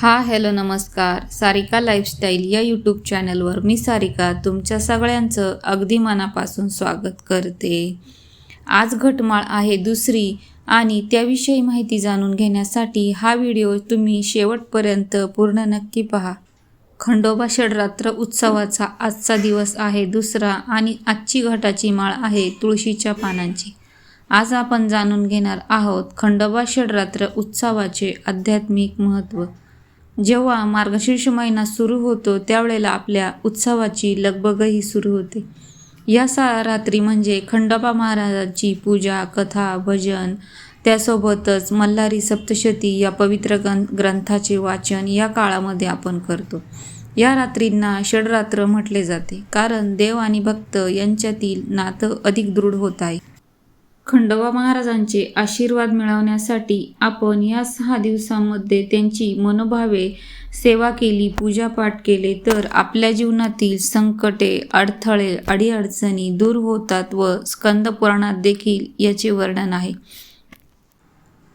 हा हॅलो नमस्कार. सारिका लाईफस्टाईल या यूट्यूब चॅनलवर मी सारिका तुमच्या सगळ्यांचं अगदी मनापासून स्वागत करते. आज घटमाळ आहे दुसरी आणि त्याविषयी माहिती जाणून घेण्यासाठी हा व्हिडिओ तुम्ही शेवटपर्यंत पूर्ण नक्की पहा. खंडोबा षडरात्र उत्सवाचा आजचा दिवस आहे दुसरा आणि आजची घटाची माळ आहे तुळशीच्या पानांची. आज आपण जाणून घेणार आहोत खंडोबा षडरात्र उत्सवाचे आध्यात्मिक महत्त्व. जेव्हा मार्गशीर्ष महिना सुरू होतो त्यावेळेला आपल्या उत्सवाची लगबगही सुरू होते. या सा रात्री म्हणजे खंडोबा महाराजांची पूजा कथा भजन त्यासोबतच मल्हारी सप्तशती या पवित्र ग्रं ग्रंथाचे वाचन या काळामध्ये आपण करतो. या रात्रींना षडरात्र म्हटले जाते कारण देव आणि भक्त यांच्यातील नातं अधिक दृढ होत आहे. खंडोबा महाराजांचे आशीर्वाद मिळवण्यासाठी आपण या सहा दिवसांमध्ये त्यांची मनोभावे सेवा केली पूजापाठ केले तर आपल्या जीवनातील संकटे अडथळे अडीअडचणी दूर होतात व स्कंद पुराणात देखील याचे वर्णन आहे.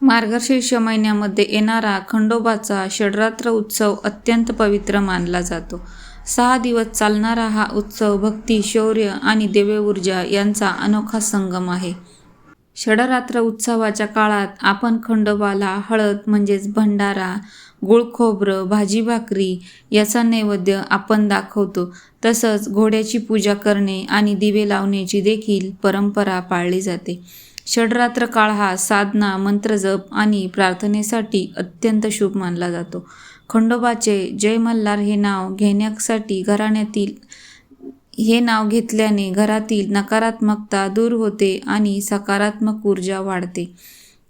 मार्गशीर्ष महिन्यामध्ये येणारा खंडोबाचा षडरात्र उत्सव अत्यंत पवित्र मानला जातो. सहा दिवस चालणारा हा उत्सव भक्ती शौर्य आणि दिव्य ऊर्जा यांचा अनोखा संगम आहे. षडरात्र उत्सवाच्या काळात आपण खंडोबाला हळद म्हणजेच भंडारा गुळ खोबरं भाजी भाकरी याचा नैवेद्य आपण दाखवतो. तसंच घोड्याची पूजा करणे आणि दिवे लावण्याची देखील परंपरा पाळली जाते. षडरात्र काळ हा साधना मंत्रजप आणि प्रार्थनेसाठी अत्यंत शुभ मानला जातो. खंडोबाचे जय मल्हार हे नाव घेण्यासाठी घराण्यातील हे नाव घेतल्याने घरातील नकारात्मकता दूर होते आणि सकारात्मक ऊर्जा वाढते.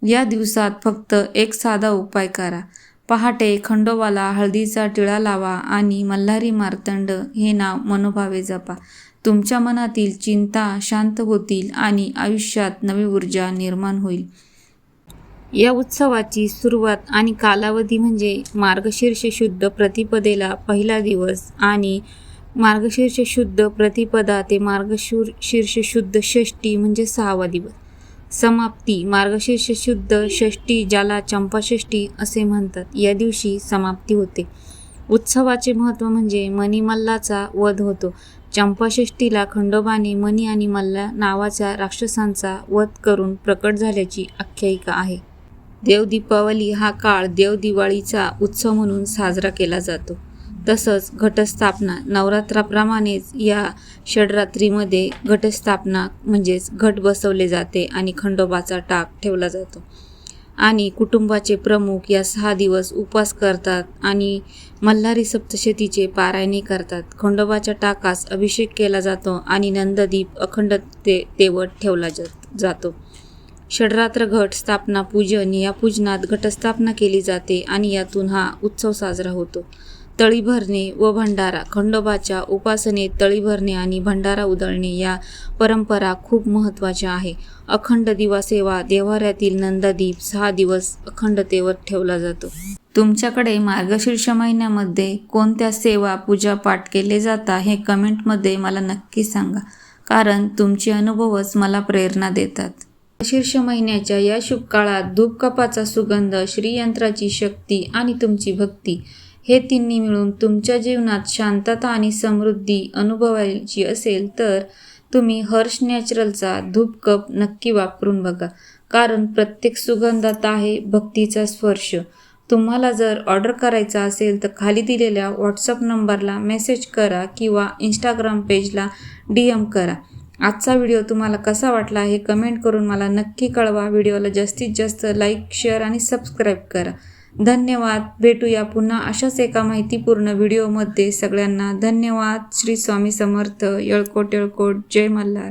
या दिवसात फक्त एक साधा उपाय करा. पहाटे खंडोबाला हळदीचा टिळा लावा आणि मल्हारी मार्तंड हे नाव मनोभावे जपा. तुमच्या मनातील चिंता शांत होतील आणि आयुष्यात नवी ऊर्जा निर्माण होईल. या उत्सवाची सुरुवात आणि कालावधी म्हणजे मार्गशीर्ष शुद्ध प्रतिपदेला पहिला दिवस आणि मार्गशीर्ष शुद्ध प्रतिपदा ते मार्गशूर शीर्ष शुद्ध षष्टी म्हणजे सहावा दिवस. समाप्ती मार्गशीर्ष शुद्ध षष्टी ज्याला चंपाषष्ठी असे म्हणतात या दिवशी समाप्ती होते. उत्सवाचे महत्त्व म्हणजे मणिमल्लाचा वध होतो. चंपाषष्टीला खंडोबाने मणी आणि मल्ला नावाच्या राक्षसांचा वध करून प्रकट झाल्याची आख्यायिका आहे. देवदीपावली हा काळ देव दिवाळीचा उत्सव म्हणून साजरा केला जातो. तसंच घटस्थापना. नवरात्राप्रमाणेच या षडरात्रीमध्ये घटस्थापना म्हणजेच घट बसवले जाते आणि खंडोबाचा टाक ठेवला जातो. आणि कुटुंबाचे प्रमुख या सहा दिवस उपवास करतात आणि मल्हारी सप्तशतीचे पारायणे करतात. खंडोबाच्या टाकास अभिषेक केला जातो आणि नंददीप अखंड ते तेवट ठेवला जातो षडरात्र घट स्थापना पूजन या पूजनात घटस्थापना केली जाते आणि यातून हा उत्सव साजरा होतो. तळी भरणे व भंडारा खंडोबाच्या उपासनेत तळी भरणे आणि भंडारा उधळणे या परंपरा खूप महत्त्वाच्या आहे. अखंड दिवा सेवा देवाऱ्यातील नंदादीप सहा दिवस अखंडतेवर ठेवला जातो. तुमच्याकडे मार्गशीर्ष महिन्यामध्ये कोणत्या सेवा पूजा पाठ केले जाता हे कमेंटमध्ये मला नक्की सांगा कारण तुमचे अनुभवच मला प्रेरणा देतात. शीर्ष महिन्याच्या या शुभ काळात धूपकपाचा सुगंध श्रीयंत्राची शक्ती आणि तुमची भक्ती हे तिन्ही मिळून तुमच्या जीवनात शांतता आणि समृद्धी अनुभवायची असेल तर तुम्ही हर्ष नॅचरलचा धूप कप नक्की वापरून बघा. कारण प्रत्येक सुगंधात आहे भक्तीचा स्पर्श. तुम्हाला जर ऑर्डर करायचा असेल तर खाली दिलेल्या व्हॉट्सअप नंबरला मेसेज करा किंवा इंस्टाग्राम पेजला डी एम करा. आजचा व्हिडिओ तुम्हाला कसा वाटला हे कमेंट करून मला नक्की कळवा. व्हिडिओला जास्तीत जास्त लाईक शेअर आणि सबस्क्राईब करा. धन्यवाद. भेटूया पुन्हा अशाच एका माहितीपूर्ण व्हिडिओमध्ये. सगळ्यांना धन्यवाद. श्री स्वामी समर्थ. येळकोट येळकोट. जय मल्हार.